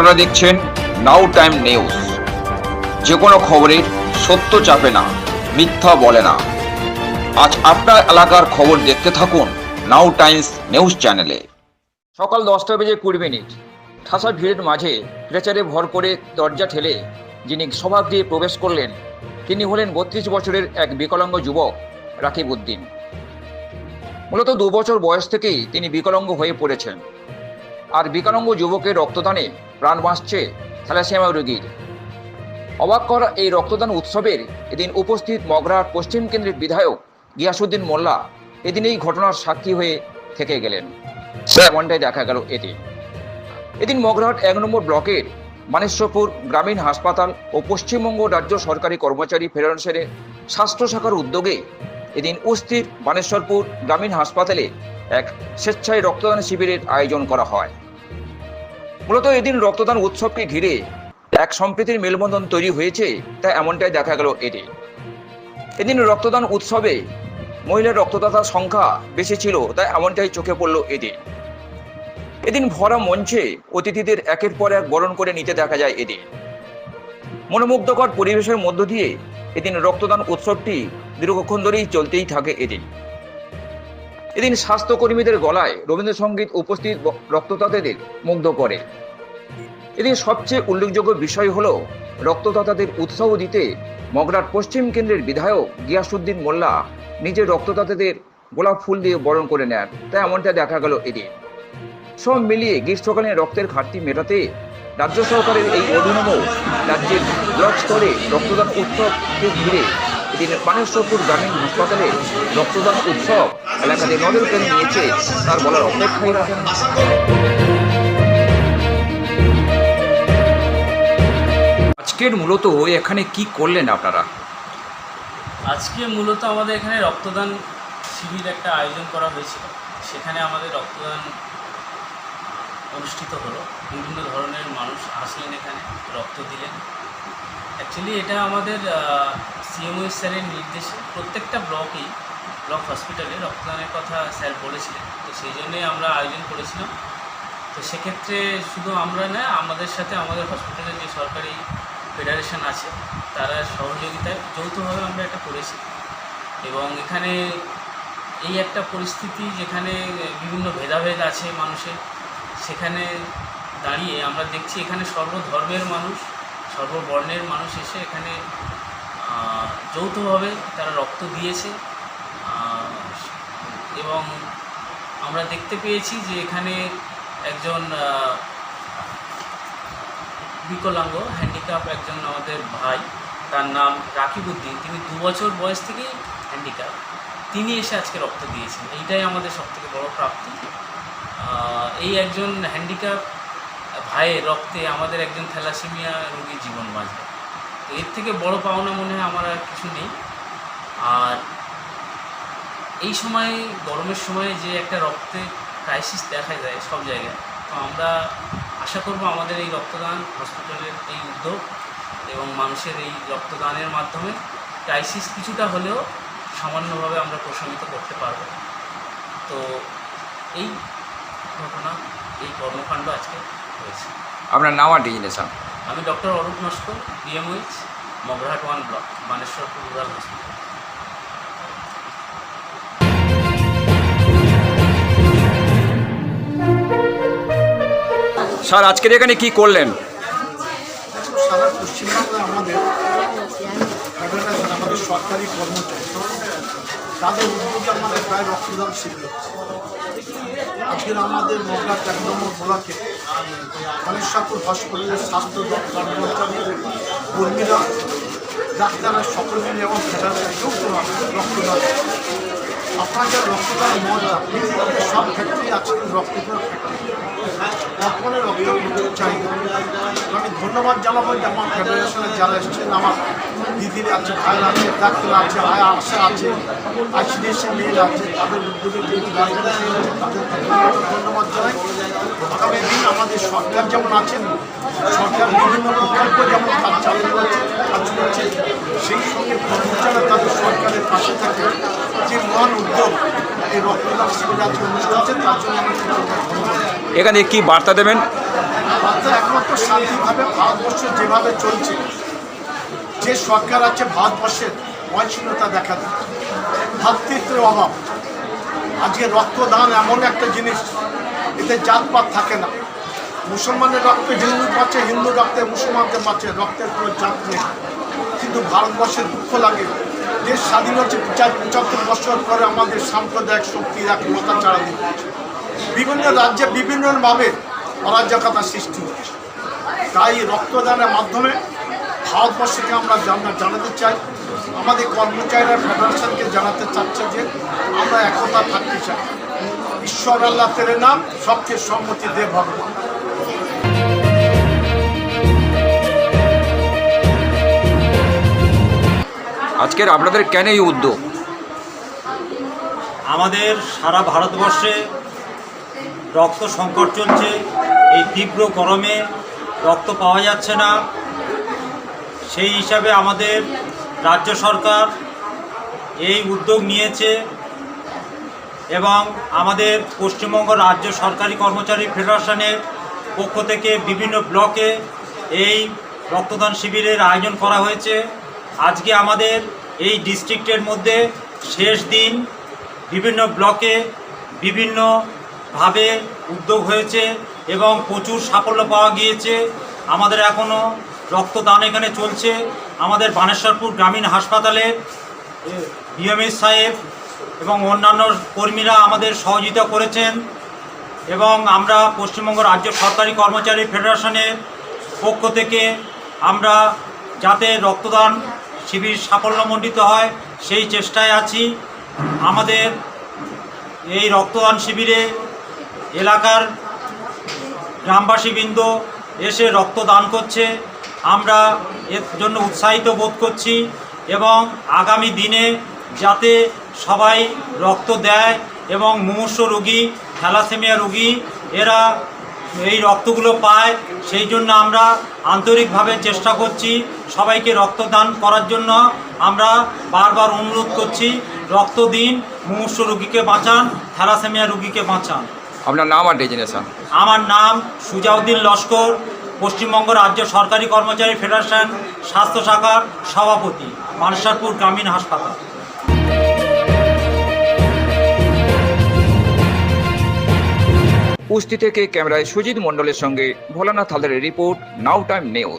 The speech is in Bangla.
আপনারা দেখছেন নাও টাইম নিউজ যে কোনো খবরের সত্য চাপে না, মিথ্যা বলে না। আজ আপনার এলাকার খবর দেখতে থাকুন নাও টাইমস নিউজ চ্যানেলে সকাল দশটা বেজে কুড়ি মিনিট। ঠাসা ভিড়ের মাঝে প্রেচারে ভর করে দরজা ঠেলে যিনি সভাগৃহে প্রবেশ করলেন, তিনি হলেন বত্রিশ বছরের এক বিকলাঙ্গ যুবক, রাকিব উদ্দিন। মূলত দু বছর বয়স থেকেই তিনি বিকলাঙ্গ হয়ে পড়েছেন। আর বিকলাঙ্গ যুবকের রক্তদানে প্রাণ বাঁচছে থ্যালাসেমিয়া রোগীর। অবাক করা এই রক্তদান উৎসবের এদিন উপস্থিত মগরার পশ্চিম কেন্দ্রের বিধায়ক গিয়াসুদ্দিন মোল্লা এদিন এই ঘটনার সাক্ষী হয়ে থেকে গেলেন। এমনটাই দেখা গেল এদিন এদিন মগরাহাট এক নম্বর ব্লকের মানেশ্বরপুর গ্রামীণ হাসপাতাল ও পশ্চিমবঙ্গ রাজ্য সরকারি কর্মচারী ফেডারেশনের স্বাস্থ্য শাখার উদ্যোগে এদিন উপস্থিত বানেশ্বরপুর গ্রামীণ হাসপাতালে এক স্বেচ্ছায় রক্তদান শিবিরের আয়োজন করা হয়। মূলত এদিন রক্তদান উৎসবকে ঘিরে এক সম্প্রীতির মেলবন্ধন তৈরি হয়েছে, তা এমনটাই দেখা গেল এদিন এদিন রক্তদান উৎসবে মহিলার রক্তদাতার সংখ্যা বেশি ছিল, তাই এমনটাই চোখে পড়ল এদিন এদিন ভরা মঞ্চে অতিথিদের একের পর এক বরণ করে নিতে দেখা যায় এদিন মনোমুগ্ধকর পরিবেশের মধ্য দিয়ে এদিন রক্তদান উৎসবটি দীর্ঘক্ষণ ধরেই চলতেই থাকে এদিন। এদিন স্বাস্থ্যকর্মীদের গলায় রবীন্দ্রসঙ্গীত উপস্থিত রক্তদাতাদের মুগ্ধ করে। এদিন সবচেয়ে উল্লেখযোগ্য বিষয় হল, রক্তদাতাদের উৎসাহ দিতে মগরার পশ্চিম কেন্দ্রের বিধায়ক গিয়াসুদ্দিন মোল্লা নিজের রক্তদাতাদের গোলাপ ফুল দিয়ে বরণ করে নেন, তাই এমনটা দেখা গেল এদিন। সব মিলিয়ে গ্রীষ্মকালীন রক্তের ঘাটতি মেটাতে রাজ্য সরকারের এই অভিনব রাজ্যের ব্লক স্তরে রক্তদান উৎসবকে ঘিরে এদিন মানেশ্বরপুর গ্রামীণ হাসপাতালে রক্তদান উৎসব এলাকাতে নজর কেড়ে নিয়েছে তার বলার অপেক্ষায়। রাখেন আজকের মূলত এখানে কি করলেন আপনারা? আজকে মূলত আমাদের এখানে রক্তদান শিবির একটা আয়োজন করা হয়েছিল। সেখানে আমাদের রক্তদান অনুষ্ঠিত হলো। বিভিন্ন ধরনের মানুষ আসলেন এখানে, রক্ত দিলেন। অ্যাকচুয়ালি এটা আমাদের সিএমও স্যারের নির্দেশে প্রত্যেকটা ব্লকেই, ব্লক হসপিটালে রক্তদানের কথা স্যার বলেছিলেন। তো সেই জন্যই আমরা আয়োজন করেছিলাম। তো সেক্ষেত্রে শুধু আমরা না, আমাদের সাথে আমাদের হসপিটালের যে সরকারি ফেডারেশন আছে, তারা সহযোগিতায় যৌথভাবে আমরা এটা করেছি। এবং এখানে এই একটা পরিস্থিতি যেখানে বিভিন্ন ভেদাভেদ আছে মানুষের, সেখানে দাঁড়িয়ে আমরা দেখছি এখানে সর্বধর্মের মানুষ, সর্ববর্ণের মানুষ এসে এখানে যৌথভাবে তারা রক্ত দিয়েছে। এবং আমরা দেখতে পেয়েছি যে এখানে একজন বিকলাঙ্গ হ্যান্ডিক্যাপ একজন আমাদের ভাই, তার নাম রাকিবউদ্দিন তিনি দু বছর বয়স থেকেই হ্যান্ডিক্যাপ তিনি এসে আজকে রক্ত দিয়েছেন। এইটাই আমাদের সবথেকে বড় প্রাপ্তি। এই একজন হ্যান্ডিক্যাপ ভাইয়ের রক্তে আমাদের একজন থ্যালাসেমিয়া রোগীর জীবন বাঁচবে। তো এর থেকে বড় পাওনা মনে হয় আমার আর কিছু নেই। আর এই সময়, গরমের সময় যে একটা রক্তে ক্রাইসিস দেখা যায় সব জায়গায়, তো আমরা আশা করব আমাদের এই রক্তদান হসপিটালের এই উদ্যোগ এবং মানুষের এই রক্তদানের মাধ্যমে ক্রাইসিস কিছুটা হলেও সামান্যভাবে আমরা প্রশমিত করতে পারব। তো এই ঘটনা এই কর্মকাণ্ড আজকে হয়েছে। আপনার নাম আর ডিজিনেশন আমি doctor Arup Naskar BMOH Magrahat one block Maneshwarpur rural hospital sir, আজকের এখানে কি করলেন? সারা আমাদের সরকারি তাদের প্রায় রক্তদান আজকের আমাদের নম্বর কর্মীরা, ডাক্তাররা সকলে মিলে এবং ফেডারেশন যৌথভাবে রক্তদান মজা সব ক্ষেত্রেই আজকে রক্তদান বর্তমানে রক্ত চাহিদা আমি ধন্যবাদ জানাব যে আমার ফেডারেশনের যারা এসেছেন, আমার দিদির আছে, ভাইয়ের আছে ডাক্তার আছে ভাই আশা আছে আইসিডিএসের মেয়ের আছে, তাদের উদ্যোগে ধন্যবাদ জানাই। আগামী দিন আমাদের সরকার যেমন আছেন, সরকার বিভিন্ন প্রকল্প যেমন কাজ চালু করেছে, কাজ করছে, সেই সঙ্গে কর্মচারীরা তাদের সরকারের পাশে থাকে উদ্যোগ এই রক্তদান শিবির আজকে অনুষ্ঠান হচ্ছে তার জন্য এখানে কি বার্তা দেবেন? তাতে একমাত্র শান্তিভাবে ভারতবর্ষ যেভাবে চলছে যে সরকার আছে ভারতবর্ষের অহিংসতা দেখা দেয় ভাতৃত্বের অভাব। আজকে রক্তদান এমন একটা জিনিস এতে জাতপাত থাকে না। মুসলমানের রক্তে হিন্দু পাচ্ছে হিন্দু রক্তে মুসলমানদের পাচ্ছে রক্তের কোনো জাত নেই। কিন্তু ভারতবর্ষের দুঃখ লাগে। দেশ স্বাধীন হচ্ছে চার পঁচাত্তর বছর পরে আমাদের সাম্প্রদায়িক শক্তি এক মাথা দিতে বিভিন্ন রাজ্যে বিভিন্নভাবে অরাজকতা সৃষ্টি হচ্ছে। তাই রক্তদানের মাধ্যমে ভারতবর্ষকে আমরা জানা জানাতে চাই। আমাদের কর্মচারীরা ফেডারেশনকে জানাতে চাচ্ছে যে আমরা একতা থাকতে চাই। ঈশ্বর আল্লাহ তেরে নাম, সবচেয়ে সম্মতি দে ভগবান। আজকের আপনাদের কেন এই উদ্যোগ? আমাদের সারা ভারতবর্ষে রক্ত সংকট চলছে, এই তীব্র গরমে রক্ত পাওয়া যাচ্ছে না। সেই হিসাবে আমাদের রাজ্য সরকার এই উদ্যোগ নিয়েছে এবং আমাদের পশ্চিমবঙ্গ রাজ্য সরকারি কর্মচারী ফেডারেশনের পক্ষ থেকে বিভিন্ন ব্লকে এই রক্তদান শিবিরের আয়োজন করা হয়েছে। আজকে আমাদের এই ডিস্ট্রিক্টের মধ্যে শেষ দিন। বিভিন্ন ব্লকে বিভিন্নভাবে উদ্যোগ হয়েছে এবং প্রচুর সাফল্য পাওয়া গিয়েছে। আমাদের এখনও রক্তদান এখানে চলছে। আমাদের বানেশ্বরপুর গ্রামীণ হাসপাতালে বিএমএস সাহেব এবং অন্যান্য কর্মীরা আমাদের সহযোগিতা করেছেন এবং আমরা পশ্চিমবঙ্গ রাজ্য সরকারি কর্মচারী ফেডারেশনের পক্ষ থেকে আমরা যাতে রক্তদান শিবির সাফল্যমণ্ডিত হয়, সেই চেষ্টায় আছি। আমাদের এই রক্তদান শিবিরে এলাকার গ্রামবাসীবৃন্দ এসে রক্তদান করছে। আমরা এর জন্য উৎসাহিত বোধ করছি এবং আগামী দিনে যাতে সবাই রক্ত দেয় এবং মুমূর্ষ রোগী, থ্যালাসেমিয়া রোগী, এরা এই রক্তগুলো পায় সেই জন্য আমরা আন্তরিকভাবে চেষ্টা করছি সবাইকে রক্তদান করার জন্য। আমরা বারবার অনুরোধ করছি রক্ত দিন মুমূর্ষ রোগীকে বাঁচান থ্যালাসেমিয়া রোগীকে বাঁচান। আপনার নাম আর ডেজিনেশন আমার নাম সুজাউদ্দিন লস্কর পশ্চিমবঙ্গ রাজ্য সরকারি কর্মচারী ফেডারেশন স্বাস্থ্য শাখার সভাপতি মানসারপুর গ্রামীণ হাসপাতাল। কুস্তি থেকে ক্যামেরায় সুজিত মণ্ডলের সঙ্গে ভোলানাথ হালদারের রিপোর্ট নাও টাইম নিউজ